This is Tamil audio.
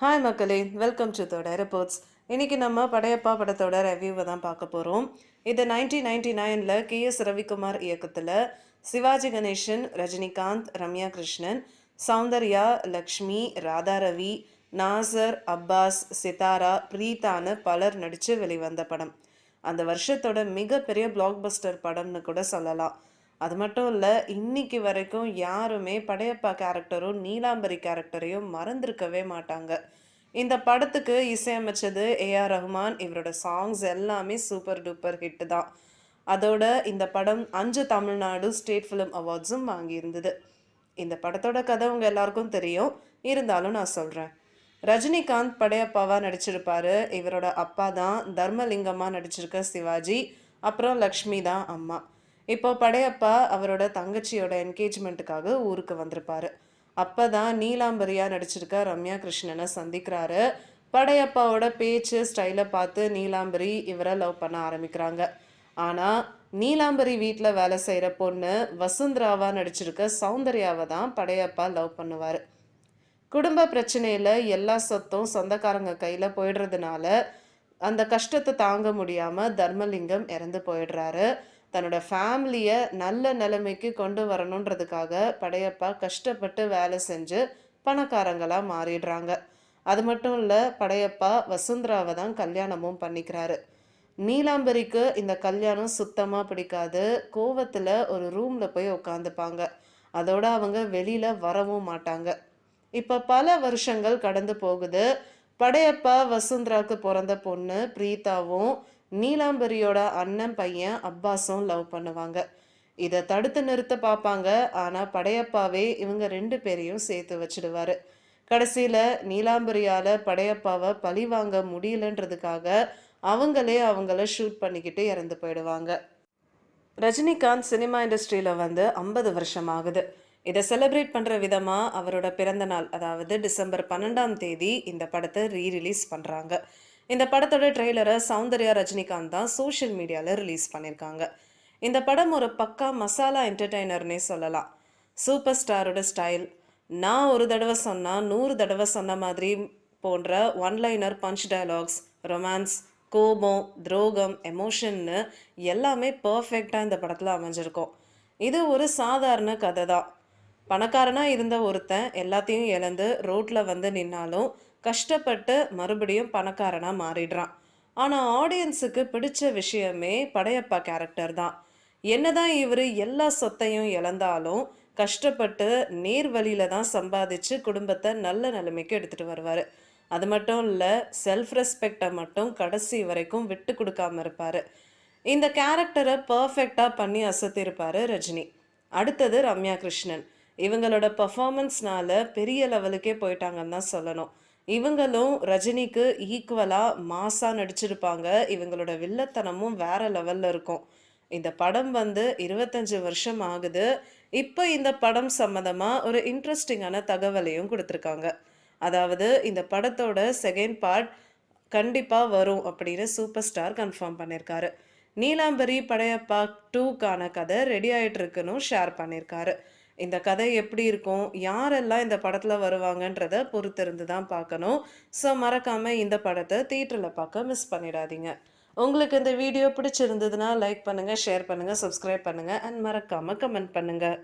ஹாய் மக்களே. வெல்கம் டு தோட ரிப்போர்ட்ஸ் இன்றைக்கி நம்ம படையப்பா படத்தோட ரிவ்யூவை தான் பார்க்க போகிறோம் இது நைன்டீன் நைன்டி நைனில் கே எஸ் ரவிக்குமார் இயக்கத்தில் சிவாஜி கணேசன் ரஜினிகாந்த் ரம்யா கிருஷ்ணன் சௌந்தர்யா லக்ஷ்மி ராதா ரவி நாசர் அப்பாஸ் சிதாரா பிரீத்தான்னு பலர் நடித்து வெளிவந்த படம். அந்த வருஷத்தோட மிகப்பெரிய பிளாக் பஸ்டர் படம்னு கூட சொல்லலாம். அது மட்டும் இல்லை இன்னைக்கு வரைக்கும் யாருமே படையப்பா கேரக்டரும் நீலாம்பரி கேரக்டரையும் மறந்திருக்கவே மாட்டாங்க. இந்த படத்துக்கு இசையமைச்சது ஏஆர் ரஹ்மான் இவரோட சாங்ஸ் எல்லாமே சூப்பர் டூப்பர் ஹிட் தான். அதோட இந்த படம் அஞ்சு தமிழ்நாடு ஸ்டேட் ஃபிலிம் அவார்ட்ஸும் வாங்கியிருந்தது. இந்த படத்தோட கதை உங்கள் எல்லாருக்கும் தெரியும். இருந்தாலும் நான் சொல்கிறேன் ரஜினிகாந்த் படையப்பாவாக நடிச்சிருப்பாரு. இவரோட அப்பா தான் தர்மலிங்கமாக நடிச்சிருக்க சிவாஜி. அப்புறம் லக்ஷ்மி தான் அம்மா. இப்போ படையப்பா அவரோட தங்கச்சியோட என்கேஜ்மெண்ட்டுக்காக ஊருக்கு வந்திருப்பாரு. அப்போ தான் நீலாம்பரியா நடிச்சிருக்க ரம்யா கிருஷ்ணனை சந்திக்கிறாரு. படையப்பாவோட பேச்சு ஸ்டைலை பார்த்து நீலாம்பரி இவரை லவ் பண்ண ஆரம்பிக்கிறாங்க. ஆனால் நீலாம்பரி வீட்டில் வேலை செய்கிற பொண்ணு வசுந்தராவா நடிச்சிருக்க சௌந்தர்யாவை தான் படையப்பா லவ் பண்ணுவார். குடும்ப பிரச்சனையில் எல்லா சொத்தும் சொந்தக்காரங்க கையில் போயிடுறதுனால அந்த கஷ்டத்தை தாங்க முடியாமல் தர்மலிங்கம் இறந்து போயிடுறாரு. தன்னோட ஃபேமிலியை நல்ல நிலைமைக்கு கொண்டு வரணுன்றதுக்காக படையப்பா கஷ்டப்பட்டு வேலை செஞ்சு பணக்காரங்களாக மாறிடுறாங்க. அது மட்டும் இல்லை படையப்பா வசுந்தராவை தான் கல்யாணமும் பண்ணிக்கிறாரு. நீலாம்பரிக்கு இந்த கல்யாணம் சுத்தமாக பிடிக்காது. கோவத்தில் ஒரு ரூமில் போய் உட்காந்துப்பாங்க அதோட அவங்க வெளியில் வரவும் மாட்டாங்க. இப்போ பல வருஷங்கள் கடந்து போகுது. படையப்பா வசுந்தராவுக்கு பிறந்த பொண்ணு பிரீதாவும் நீலாம்பரியோட அண்ணன் பையன் அப்பாஸும் லவ் பண்ணுவாங்க. இதை தடுத்து நிறுத்த பார்ப்பாங்க. ஆனால் படையப்பாவே இவங்க ரெண்டு பேரையும் சேர்த்து வச்சிடுவாரு. கடைசியில் நீலாம்பரியால் படையப்பாவை பழி வாங்க முடியலன்றதுக்காக அவங்களே அவங்கள ஷூட் பண்ணிக்கிட்டு இறந்து போயிடுவாங்க. ரஜினிகாந்த் சினிமா இண்டஸ்ட்ரியில் வந்து ஐம்பது வருஷம் ஆகுது. இதை செலிப்ரேட் பண்ணுற விதமாக அவரோட பிறந்த நாள் அதாவது டிசம்பர் பன்னெண்டாம் தேதி இந்த படத்தை ரீரிலீஸ் பண்ணுறாங்க இந்த படத்தோட ட்ரெய்லரை சௌந்தர்யா ரஜினிகாந்த் தான் சோஷியல் மீடியாவில் ரிலீஸ் பண்ணியிருக்காங்க இந்த படம் ஒரு பக்கா மசாலா என்டர்டெய்னர்னே சொல்லலாம். சூப்பர் ஸ்டாரோட ஸ்டைல் நான் ஒரு தடவை சொன்னால் நூறு தடவை சொன்ன மாதிரி போன்ற ஒன்லைனர் பஞ்ச் டயலாக்ஸ் ரொமான்ஸ் கோபம் துரோகம் எமோஷன்னு எல்லாமே பர்ஃபெக்டாக இந்த படத்தில் அமைஞ்சிருக்கும். இது ஒரு சாதாரண கதை தான். பணக்காரனாக இருந்த ஒருத்தன் எல்லாத்தையும் இழந்து ரோட்டில் வந்து நின்னாலும் கஷ்டப்பட்டு மறுபடியும் பணக்காரனாக மாறிடுறான். ஆனால் ஆடியன்ஸுக்கு பிடிச்ச விஷயமே படையப்பா கேரக்டர் தான். என்னதான் இவர் எல்லா சொத்தையும் இழந்தாலும் கஷ்டப்பட்டு நேர் வழியில தான் சம்பாதிச்சு குடும்பத்தை நல்ல நிலைமைக்கு எடுத்துகிட்டு வருவார். அது மட்டும் இல்லை செல்ஃப் ரெஸ்பெக்டை மட்டும் கடைசி வரைக்கும் விட்டு கொடுக்காம இருப்பார். இந்த கேரக்டரை பர்ஃபெக்டாக பண்ணி அசத்திருப்பார் ரஜினி. அடுத்தது ரம்யா கிருஷ்ணன் இவங்களோட பர்ஃபார்மன்ஸ்னால பெரிய லெவலுக்கே போயிட்டாங்கன்னு தான் சொல்லணும். இவங்களும் ரஜினிக்கு ஈக்குவலாக மாசாக நடிச்சிருப்பாங்க. இவங்களோட வில்லத்தனமும் வேற லெவலில் இருக்கும். இந்த படம் வந்து இருபத்தஞ்சு வருஷம் ஆகுது. இப்போ இந்த படம் சம்மந்தமாக ஒரு இன்ட்ரெஸ்டிங்கான தகவலையும் கொடுத்துருக்காங்க. அதாவது இந்த படத்தோட செகண்ட் பார்ட் கண்டிப்பாக வரும் அப்படின்னு சூப்பர் ஸ்டார் கன்ஃபார்ம் பண்ணியிருக்காரு நீலாம்பரி படையப்பா டூக்கான கதை ரெடி ஆகிட்டு இருக்குன்னு ஷேர் பண்ணியிருக்காரு இந்த கதை எப்படி இருக்கும்? யாரெல்லாம் இந்த படத்தில் வருவாங்கன்றத பொறுத்திருந்து தான் பார்க்கணும். ஸோ மறக்காமல் இந்த படத்தை தியேட்டரில் பார்க்க மிஸ் பண்ணிடாதீங்க. உங்களுக்கு இந்த வீடியோ பிடிச்சிருந்ததுன்னா லைக் பண்ணுங்கள் ஷேர் பண்ணுங்கள் சப்ஸ்கிரைப் பண்ணுங்கள் அண்ட் மறக்காமல் கமெண்ட் பண்ணுங்கள்